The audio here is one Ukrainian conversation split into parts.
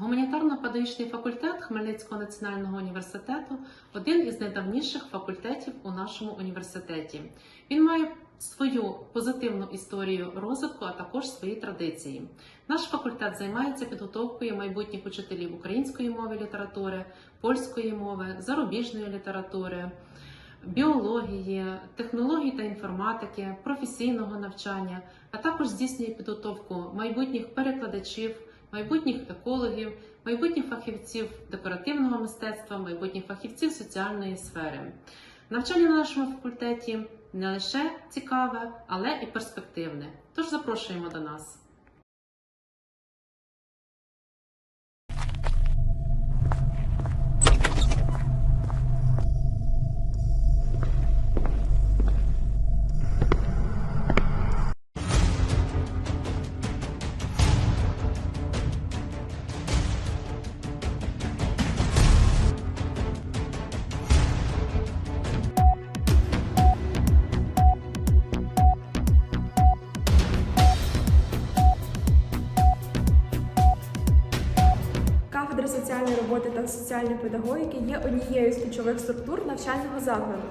Гуманітарно-педагогічний факультет Хмельницького національного університету один із найдавніших факультетів у нашому університеті. Він має свою позитивну історію розвитку, а також свої традиції. Наш факультет займається підготовкою майбутніх учителів української мови літератури, польської мови, зарубіжної літератури, біології, технологій та інформатики, професійного навчання, а також здійснює підготовку майбутніх перекладачів, майбутніх екологів, майбутніх фахівців декоративного мистецтва, майбутніх фахівців соціальної сфери. Навчання на нашому факультеті не лише цікаве, але і перспективне. Тож запрошуємо до нас. Роботи та соціальної педагогіки є однією з ключових структур навчального закладу,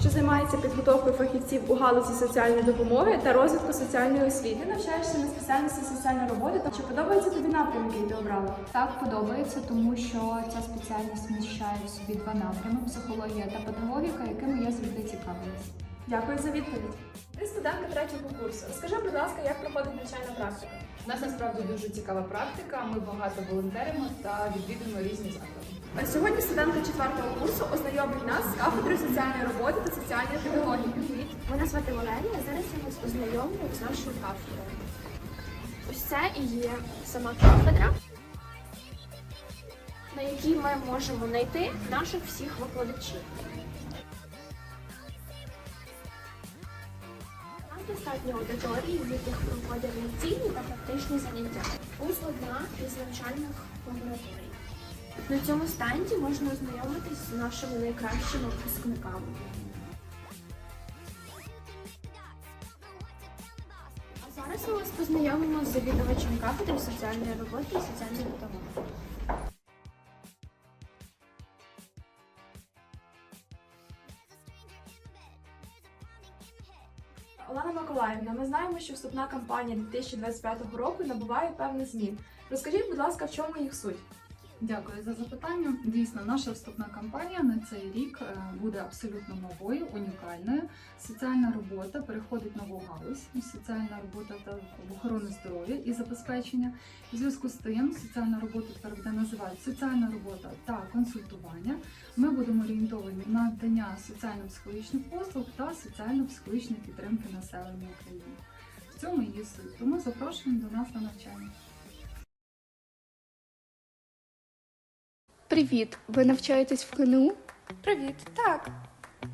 що займається підготовкою фахівців у галузі соціальної допомоги та розвитку соціальної освіти. Ти навчаєшся на спеціальності соціальна робота. Та чи подобається тобі напрямок, який ти обрала? Так подобається, тому що ця спеціальність вміщає в собі два напрями психологія та педагогіка, якими я завжди цікавилась. Дякую за відповідь. Ти студентка третього курсу. Скажи, будь ласка, як проходить навчальна практика? У нас насправді дуже цікава практика. Ми багато волонтеримо та відвідуємо різні заклади. Сьогодні студентка четвертого курсу ознайомить нас з кафедрою соціальної роботи та соціальної педагогіки. Мене звати Валерія. Зараз я вас познайомлю з нашою кафедрою. Ось це і є сама кафедра, на якій ми можемо знайти наших всіх викладачів. Достатньо аудиторії, в яких проводять лекційні та практичні заняття. Ось одна із навчальних лабораторій. На цьому стенді можна ознайомитись з нашими найкращими випускниками. А зараз ми вас познайомимо з завідувачем кафедри соціальної роботи і соціальної педагогіки. Миколаївна, що вступна кампанія 2025 року набуває певних змін. Розкажіть, будь ласка, в чому їх суть? Дякую за запитання. Дійсно, наша вступна кампанія на цей рік е, буде абсолютно новою, унікальною. Соціальна робота переходить в нову галузь, соціальна робота та в охорону здоров'я і забезпечення. У зв'язку з тим, соціальна робота тепер буде називати соціальна робота та консультування. Ми будемо орієнтовані на надання соціально-психологічних послуг та соціально-психологічної підтримки населення України. В цьому її суть. Тому запрошуємо до нас на навчання. Привіт! Ви навчаєтесь в КНУ? Привіт, так.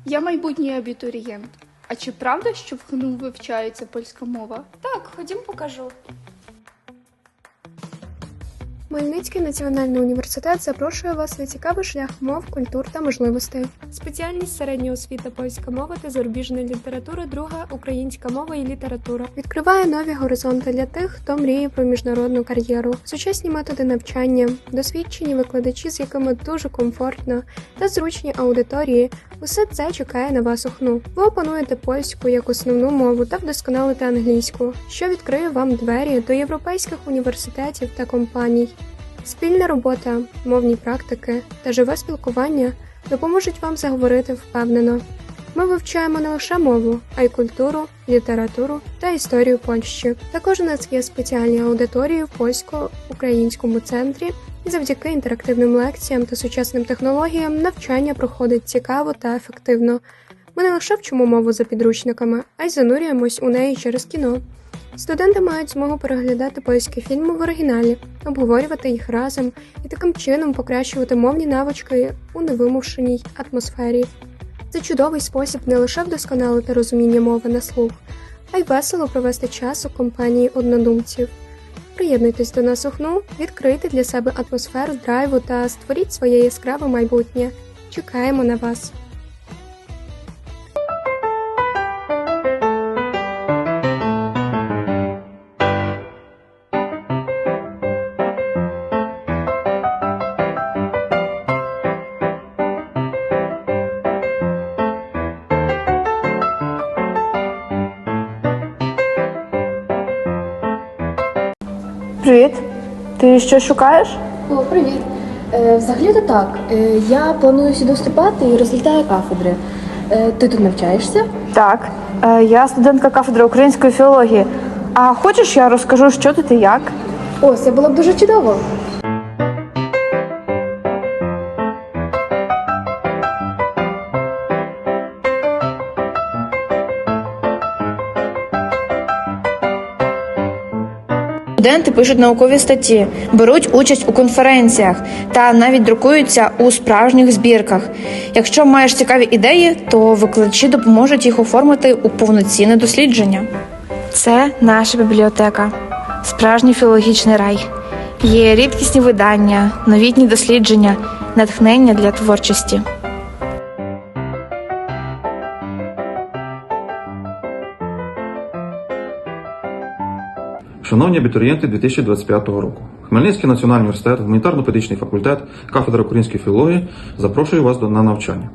Я майбутній абітурієнт. А чи правда, що в КНУ вивчається польська мова? Так, ходім покажу. Хмельницький національний університет запрошує вас на цікавий шлях мов, культур та можливостей. Спеціальність середня освіта польська мова та зарубіжна література, друга українська мова і література. Відкриває нові горизонти для тих, хто мріє про міжнародну кар'єру, сучасні методи навчання, досвідчені викладачі, з якими дуже комфортно, та зручні аудиторії. Усе це чекає на вас у ХНУ. Ви опануєте польську як основну мову та вдосконалите англійську, що відкриє вам двері до європейських університетів та компаній. Спільна робота, мовні практики та живе спілкування допоможуть вам заговорити впевнено. Ми вивчаємо не лише мову, а й культуру, літературу та історію Польщі. Також у нас є спеціальні аудиторії в польсько-українському центрі, завдяки інтерактивним лекціям та сучасним технологіям навчання проходить цікаво та ефективно. Ми не лише вчимо мову за підручниками, а й занурюємось у неї через кіно. Студенти мають змогу переглядати польські фільми в оригіналі, обговорювати їх разом і таким чином покращувати мовні навички у невимушеній атмосфері. Це чудовий спосіб не лише вдосконалити розуміння мови на слух, а й весело провести час у компанії однодумців. Приєднуйтесь до нас у ХНУ, відкрийте для себе атмосферу драйву та створіть своє яскраве майбутнє. Чекаємо на вас! Привіт. Ти що шукаєш? О, привіт. Е, взагалі-то так. Е, я планую сюди вступати і розглядаю кафедри. Е, ти тут навчаєшся? Так. Е, я студентка кафедри української філології. А хочеш, я розкажу, що тут і як? О, це було б дуже чудово. Студенти пишуть наукові статті, беруть участь у конференціях та навіть друкуються у справжніх збірках. Якщо маєш цікаві ідеї, то викладачі допоможуть їх оформити у повноцінне дослідження. Це наша бібліотека, справжній філологічний рай. Є рідкісні видання, новітні дослідження, натхнення для творчості. Шановні абітурієнти 2025 року, Хмельницький національний університет, гуманітарно-педагогічний факультет, кафедра української філології запрошую вас на навчання.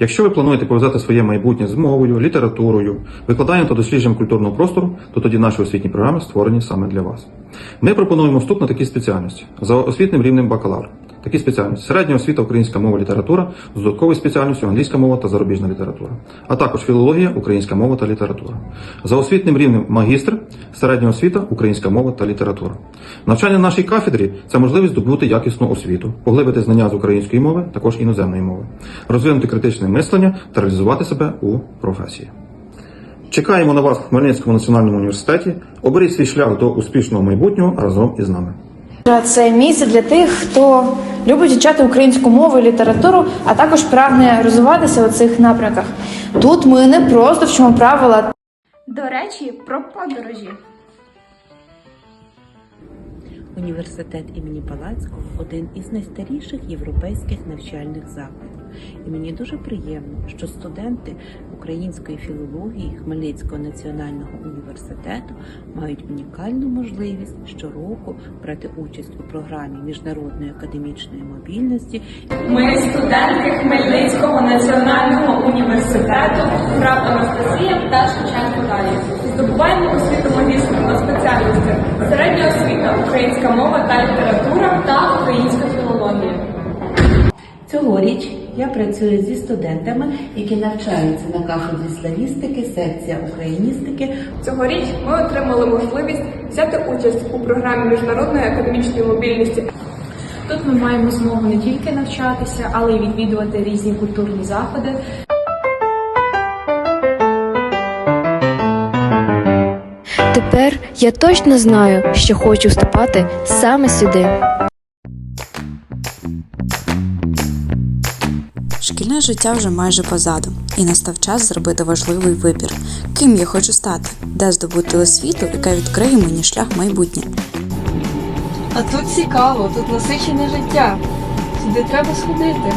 Якщо ви плануєте пов'язати своє майбутнє з мовою, літературою, викладанням та дослідженням культурного простору, то тоді наші освітні програми створені саме для вас. Ми пропонуємо вступ на такі спеціальності за освітним рівнем бакалавр. Такі спеціальності середня освіта, українська мова, література з додатковою спеціальністю англійська мова та зарубіжна література, а також філологія, українська мова та література. За освітним рівнем магістр, середня освіта, українська мова та література. Навчання на нашій кафедрі це можливість здобути якісну освіту, поглибити знання з української мови, також іноземної мови, розвинути критичне мислення та реалізувати себе у професії. Чекаємо на вас в Хмельницькому національному університеті. Оберіть свій шлях до успішного майбутнього разом із нами. Це місце для тих, хто любить вивчати українську мову і літературу, а також прагне розвиватися у цих напрямках. Тут ми не просто вчимо правила До речі, про подорожі. Університет імені Палацького один із найстаріших європейських навчальних закладів. І мені дуже приємно, що студенти української філології Хмельницького національного університету мають унікальну можливість щороку брати участь у програмі міжнародної академічної мобільності Ми студентки Хмельницького національного університету прав Анастасія та Шевченко далі. Здобуваємо освіту магістру на спеціальності середня освіта, українська мова та література та українська філологія. Цьогоріч я працюю зі студентами, які навчаються на кафедрі славістики, секція україністики Цьогоріч ми отримали можливість взяти участь у програмі міжнародної академічної мобільності. Тут ми маємо змогу не тільки навчатися, але й відвідувати різні культурні заходи. Тепер я точно знаю, що хочу вступати саме сюди. Шкільне життя вже майже позаду, і настав час зробити важливий вибір, ким я хочу стати, де здобути освіту, яка відкриє мені шлях майбутнє. А тут цікаво, тут насичене життя. Сюди треба сходити.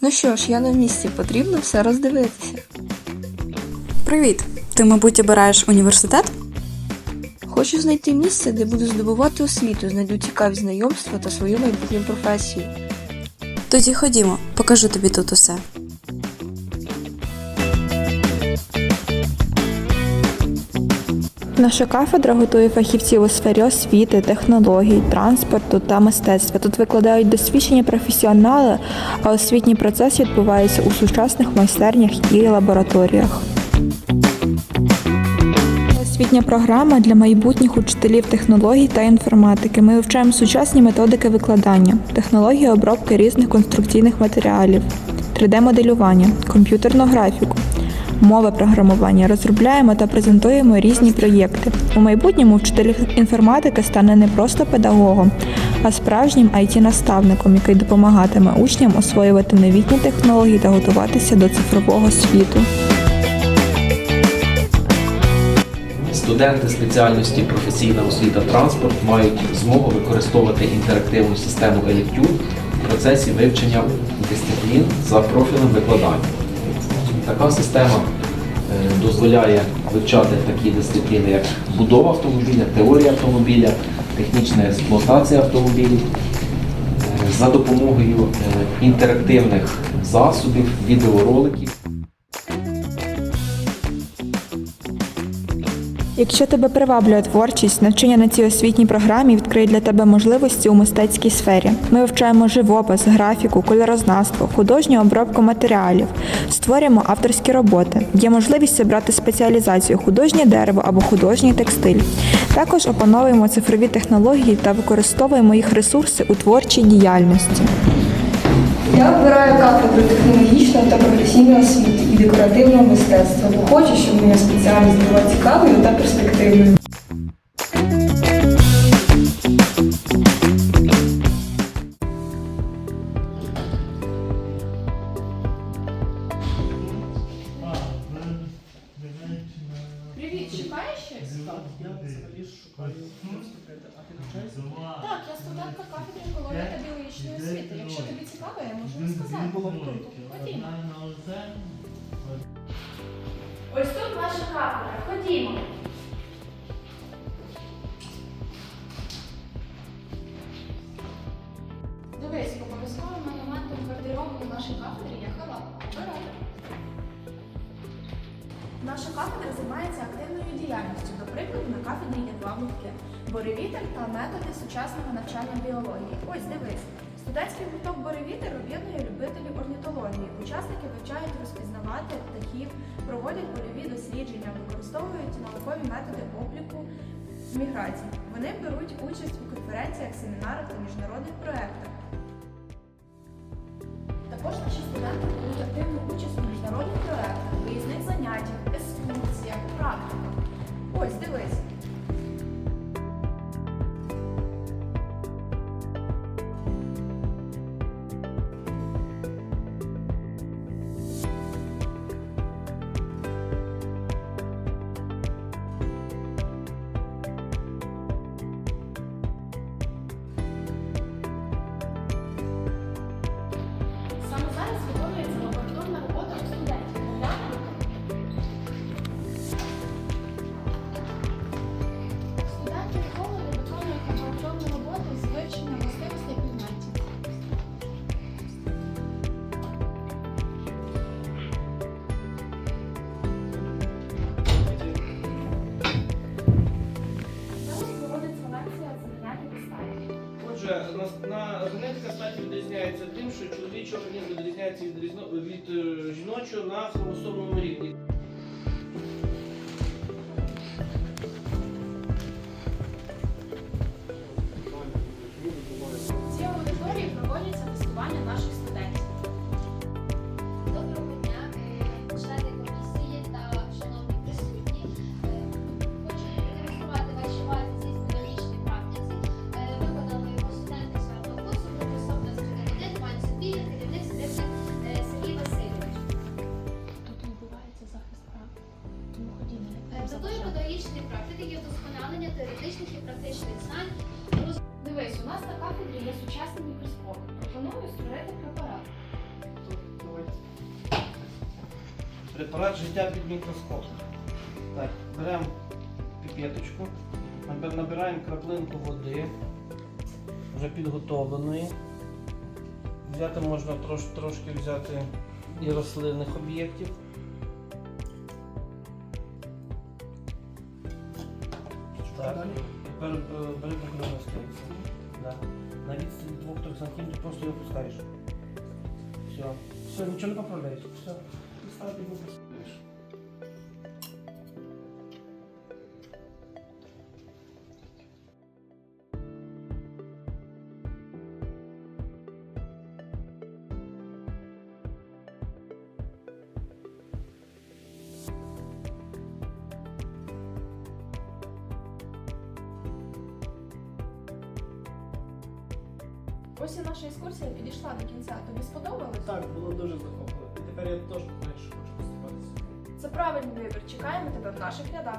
Ну що ж, я на місці, потрібно все роздивитися. Привіт! Ти, мабуть, обираєш університет? Хочу знайти місце, де буду здобувати освіту, знайду цікаві знайомства та свою майбутню професію. Тоді ходімо, покажу тобі тут усе. Наша кафедра готує фахівців у сфері освіти, технологій, транспорту та мистецтва. Тут викладають досвідчені професіонали, а освітній процес відбувається у сучасних майстернях і лабораторіях. Освітня програма для майбутніх учителів технологій та інформатики. Ми вивчаємо сучасні методики викладання, технології обробки різних конструкційних матеріалів, 3D-моделювання, комп'ютерну графіку, мови програмування. Розробляємо та презентуємо різні проєкти. У майбутньому вчитель інформатики стане не просто педагогом, а справжнім IT-наставником, який допомагатиме учням освоювати новітні технології та готуватися до цифрового світу. Студенти спеціальності професійна освіта транспорт мають змогу використовувати інтерактивну систему ELECTUDE в процесі вивчення дисциплін за профілем викладання. Така система е, дозволяє вивчати такі дисципліни, як будова автомобіля, теорія автомобіля, технічна експлуатація автомобілів е, за допомогою е, інтерактивних засобів, відеороликів. Якщо тебе приваблює творчість, навчання на цій освітній програмі відкриє для тебе можливості у мистецькій сфері. Ми вивчаємо живопис, графіку, кольорознавство, художню обробку матеріалів, створюємо авторські роботи. Є можливість обрати спеціалізацію художнє дерево або художній текстиль. Також опановуємо цифрові технології та використовуємо їх ресурси у творчій діяльності. Я обираю кафедру технологічної та професійної освіти і декоративного мистецтва, бо хочу, щоб моя спеціальність була цікавою та перспективною. Привіт, шукаєш щось? Так, я студентка кафедри екології та біологічної освіти. Якщо тобі цікаво, я можу розказати. Круто. Ходімо. Ось тут ваша кафедра. Ходімо. Дивись, обов'язковим елементом гардеробу у нашій кафедрі є халат. Обирай. Наша кафедра займається активною діяльністю. До прикладу, на кафедрі є два гуртки боревітер та методи сучасного навчання біології. Ось дивись. Студентський гурток Боревітер об'єднує любителів орнітології. Учасники вивчають розпізнавати птахів, проводять польові дослідження, використовують наукові методи обліку міграцій. Вони беруть участь у конференціях, семінарах та міжнародних проєктах. Також наші студенти беруть активну участь у міжнародних проєктах, виїзних заняттях, екскурсіях, практиках. Метою педагогічної практики є вдосконалення теоретичних і практичних знань. Дивись, у нас на кафедрі є сучасний мікроскоп. Пропоную створити препарат. Препарат життя під мікроскопом. Так, беремо піпеточку, набираємо краплинку води, вже підготовленої. Взяти можна трош, трошки взяти і рослинних об'єктів. Так. Тепер е, бери скельце. Да. На відстані 2-3 см просто його пускаєш. Все. Все, нічого не поправляєш. Все. І ставити Ось і наша екскурсія підійшла до кінця. Тобі сподобалось? Так, було дуже захопливо. І тепер я теж знаю, що хочу поступатися. Це правильний вибір. Чекаємо тебе в наших рядах.